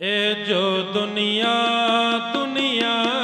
ਇਹ ਜੋ ਦੁਨੀਆ ਦੁਨੀਆ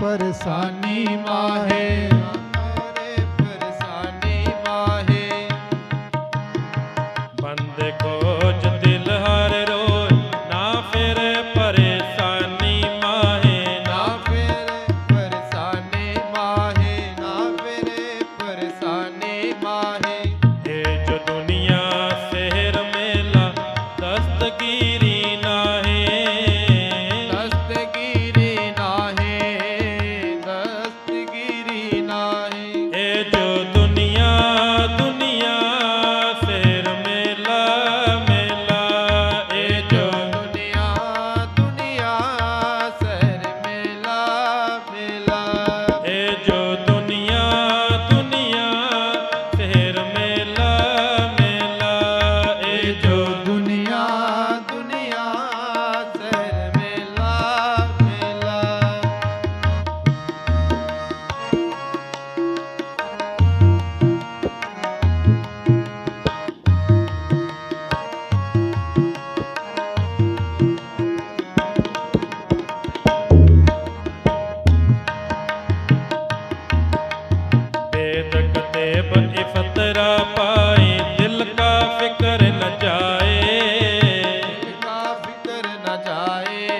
ਪਰੇਸ਼ਾਨੀ ਮਾਹੇ। যায়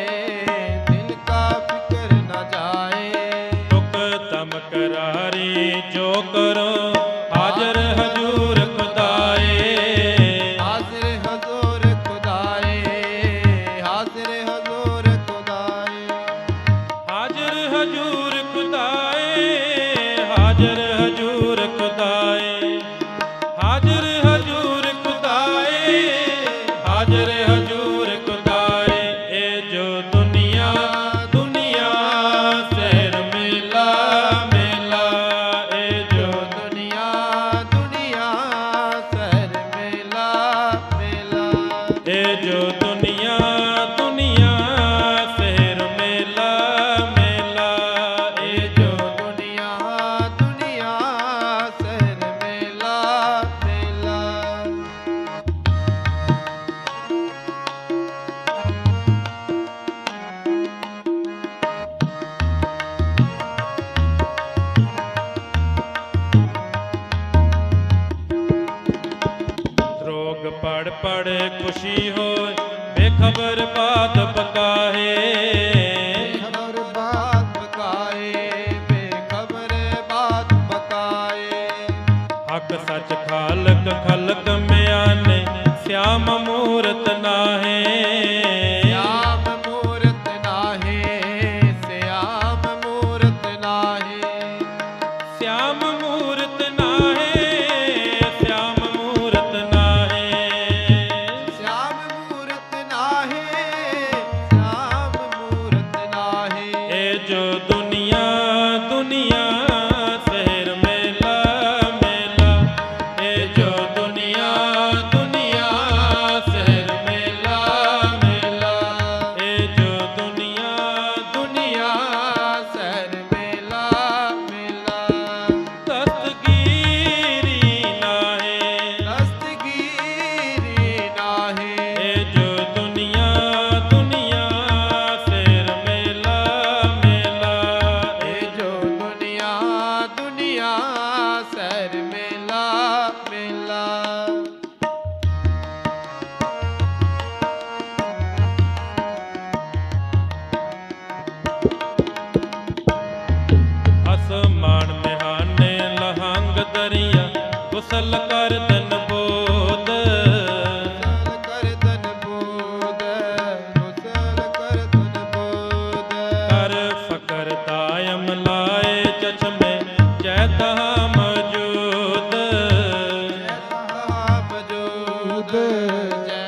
ਜੈ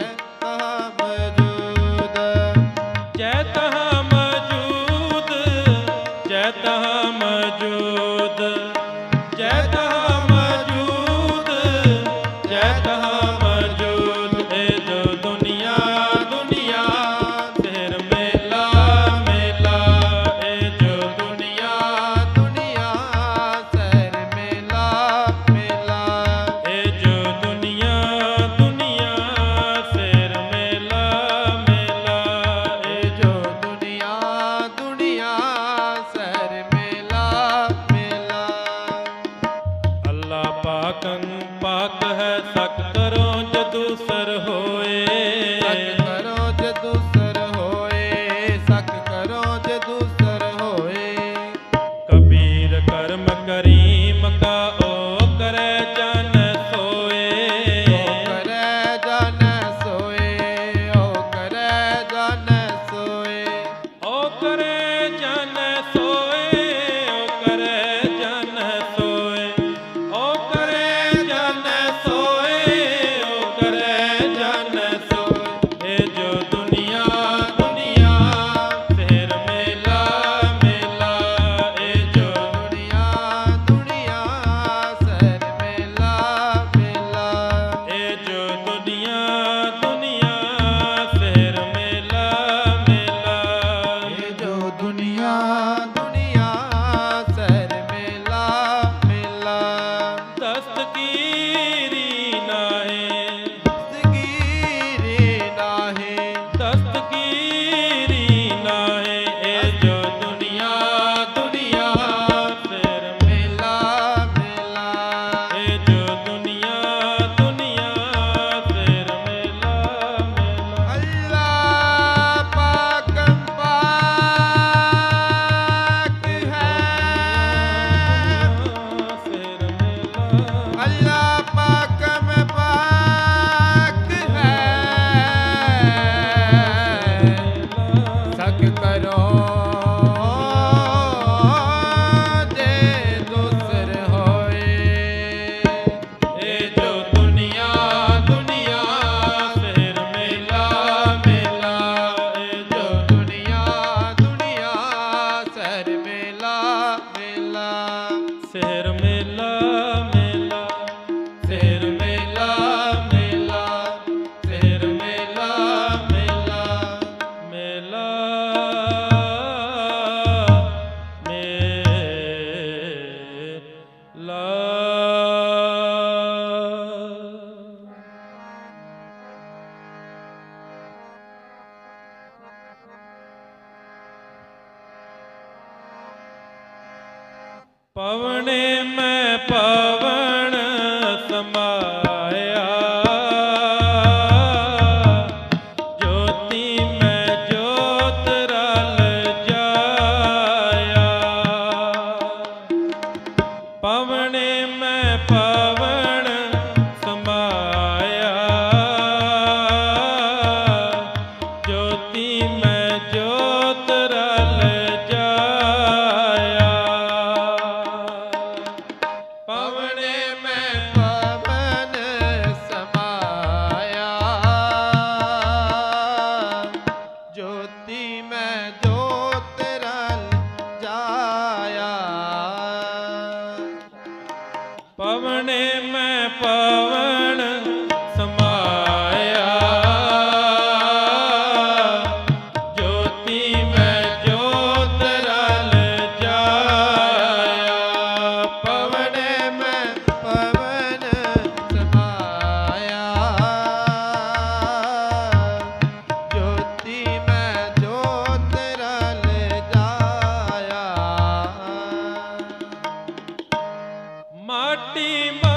ਮਾਟੀ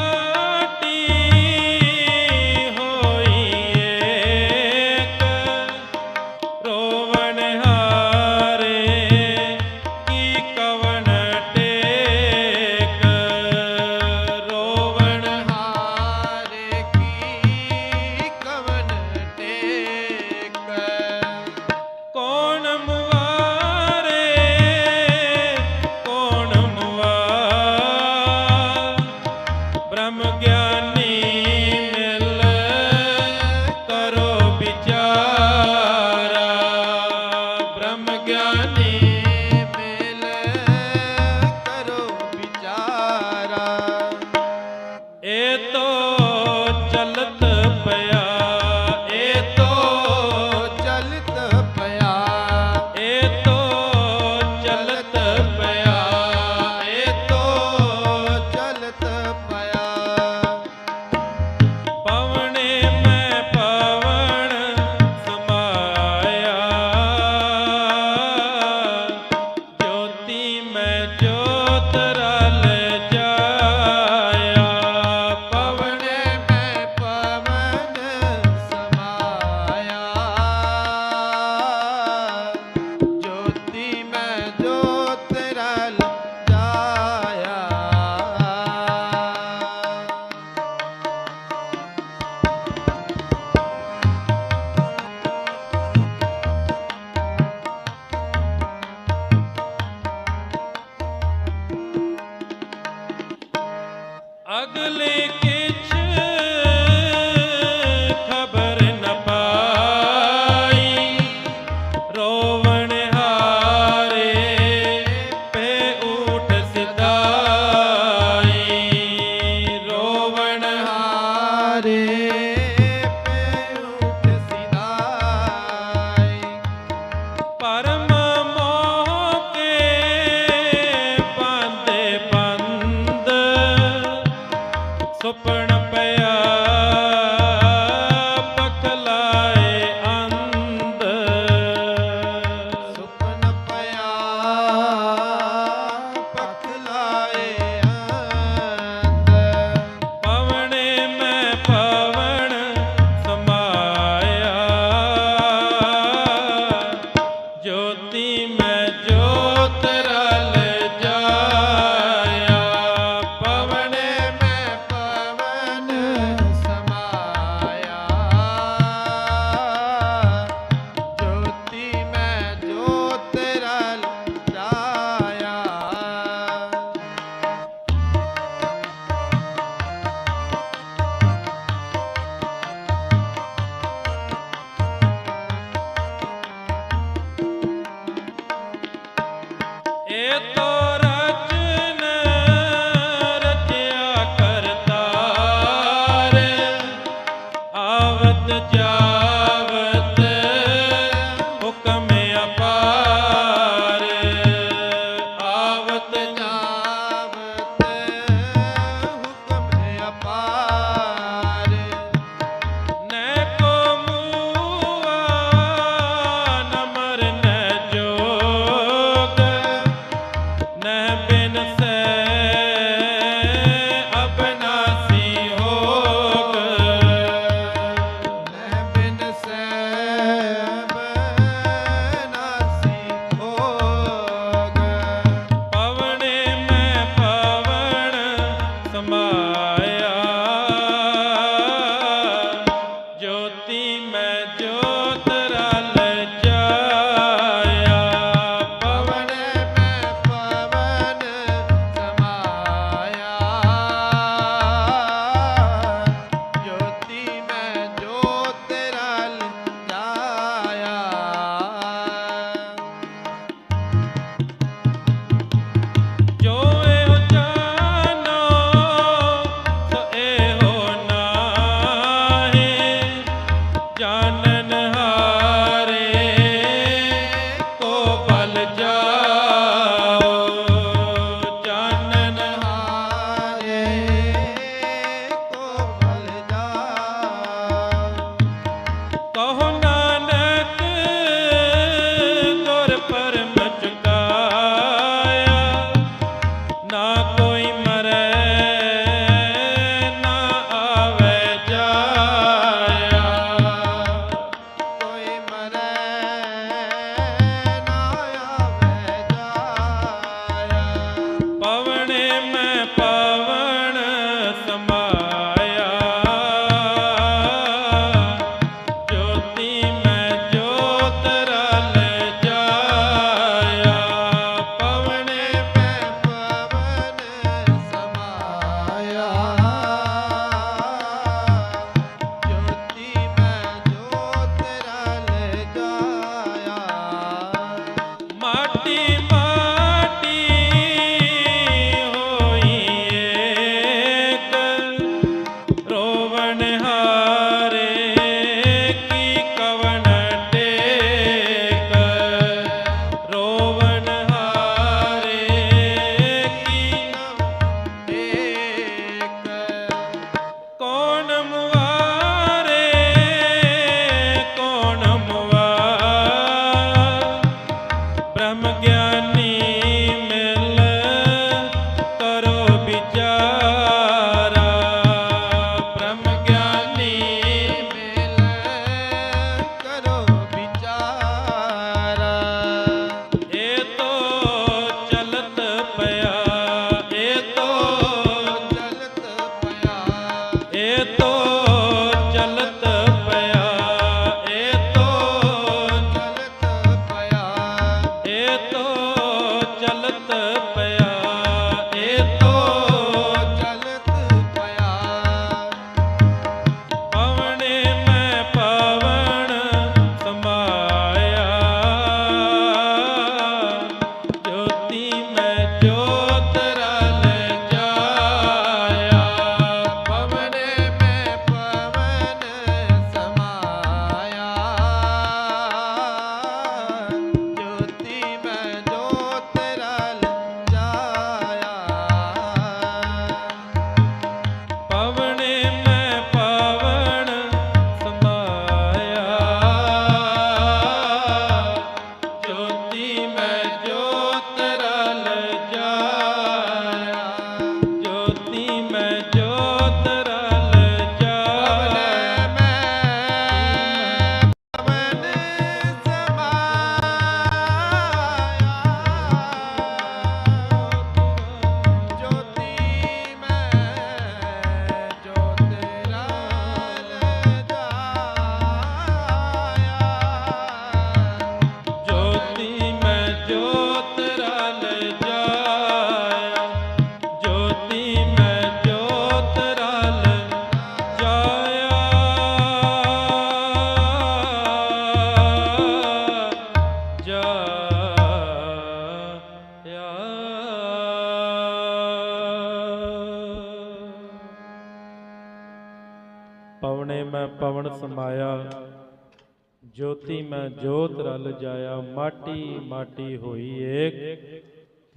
ਜੋਤੀ ਮੈਂ ਜੋਤ ਰਲ ਜਾਇਆ, ਮਾਟੀ ਮਾਟੀ ਹੋਈ ਏਕ।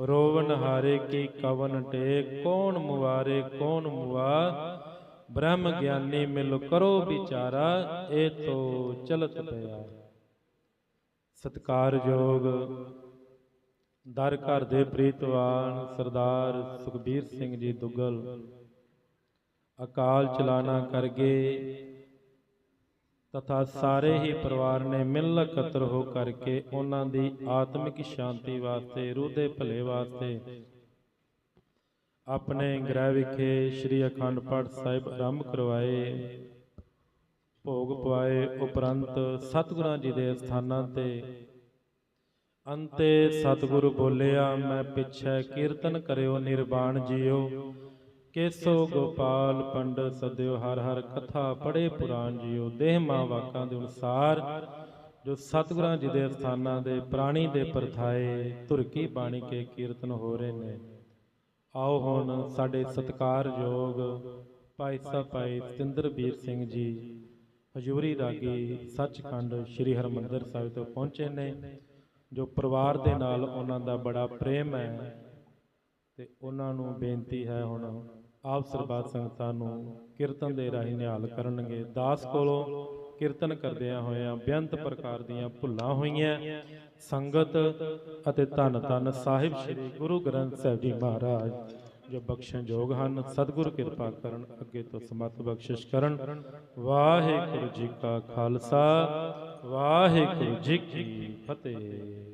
ਰੋਵਨ ਹਾਰੇ ਕੀ ਕਵਨ ਟੇਕ, ਕੌਣ ਮੁਵਾਰੇ, ਕੌਣ ਮੁਆ। ਬ੍ਰਹਮ ਗਿਆਨੀ ਮਿਲ ਕਰੋ ਵਿਚਾਰਾ, ਇਹ ਤੋ ਚਲਤ ਪਿਆ। ਸਤਕਾਰਯੋਗ ਦਰ ਘਰ ਦੇ ਪ੍ਰੀਤਵਾਨ, ਸਰਦਾਰ ਸੁਖਬੀਰ ਸਿੰਘ ਜੀ ਦੁੱਗਲ। ਅਕਾਲ ਚਲਾਣਾ ਗਏ ਤਥਾ ਸਾਰੇ ਹੀ ਪਰਿਵਾਰ ਨੇ ਮਿਲ ਇਕੱਤਰ ਹੋ ਕਰਕੇ ਉਹਨਾਂ ਦੀ ਆਤਮਿਕ ਸ਼ਾਂਤੀ ਵਾਸਤੇ ਰੂਹ ਦੇ ਭਲੇ ਵਾਸਤੇ। ਆਪਣੇ ਗ੍ਰਹਿ ਵਿਖੇ ਸ੍ਰੀ ਅਖੰਡ ਪਾਠ ਸਾਹਿਬ ਆਰੰਭ ਕਰਵਾਏ। ਭੋਗ ਪਵਾਏ ਉਪਰੰਤ ਸਤਿਗੁਰਾਂ ਜੀ ਦੇ ਸਥਾਨਾਂ ਤੇ। ਅੰਤੇ ਸਤਿਗੁਰੂ ਬੋਲਿਆ ਮੈਂ ਪਿੱਛੇ ਕੀਰਤਨ ਕਰਿਓ ਨਿਰਵਾਣ ਜੀਓ। ਕੇਸੋ ਗੋਪਾਲ ਪੰਡਤ ਸਦਿਓ, ਹਰ ਹਰ ਕਥਾ ਪੜੇ ਪੁਰਾਣ ਜੀਓ, ਦੇਹ ਮਾ ਵਾਕਾਂ ਦੇ ਅਨੁਸਾਰ ਜੋ ਸਤਿਗੁਰਾਂ ਜੀ ਦੇ ਅਸਥਾਨਾਂ ਦੇ ਪ੍ਰਾਣੀ ਦੇ ਪਰਥਾਏ ਧੁਰਕੀ ਬਾਣੀ ਕੇ ਕੀਰਤਨ ਹੋ ਰਹੇ ਨੇ। ਆਓ ਹੁਣ ਸਾਡੇ ਸਤਿਕਾਰਯੋਗ ਭਾਈ ਸਾਹਿਬ ਭਾਈ ਸਤਿੰਦਰਬੀਰ ਸਿੰਘ ਜੀ, ਹਜੂਰੀ ਰਾਗੀ ਸੱਚਖੰਡ ਸ੍ਰੀ ਹਰਮੰਦਰ ਸਾਹਿਬ ਤੋਂ ਪਹੁੰਚੇ ਨੇ, ਜੋ ਪਰਿਵਾਰ ਦੇ ਨਾਲ ਉਹਨਾਂ ਦਾ ਬੜਾ ਪ੍ਰੇਮ ਹੈ, ਤੇ ਉਹਨਾਂ ਨੂੰ ਬੇਨਤੀ ਹੈ ਹੁਣ ਆਪ ਸਰਬੱਤ ਸੰਗਤਾਂ ਨੂੰ ਕੀਰਤਨ ਦੇ ਰਾਹੀਂ ਨਿਹਾਲ ਕਰਨਗੇ। ਦਾਸ ਕੋਲੋਂ ਕੀਰਤਨ ਕਰਦਿਆਂ ਹੋਇਆਂ ਬੇਅੰਤ ਪ੍ਰਕਾਰ ਦੀਆਂ ਭੁੱਲਾਂ ਹੋਈਆਂ। ਸੰਗਤ ਅਤੇ ਧੰਨ ਧੰਨ ਸਾਹਿਬ ਸ੍ਰੀ ਗੁਰੂ ਗ੍ਰੰਥ ਸਾਹਿਬ ਜੀ ਮਹਾਰਾਜ, ਜੋ ਬਖਸ਼ਣ ਯੋਗ ਹਨ, ਸਤਿਗੁਰ ਕਿਰਪਾ ਕਰਨ, ਅੱਗੇ ਤੋਂ ਸਮਤ ਬਖਸ਼ਿਸ਼ ਕਰਨ। ਵਾਹਿਗੁਰੂ ਜੀ ਕਾ ਖਾਲਸਾ, ਵਾਹਿਗੁਰੂ ਜੀ ਕੀ ਫਤਿਹ।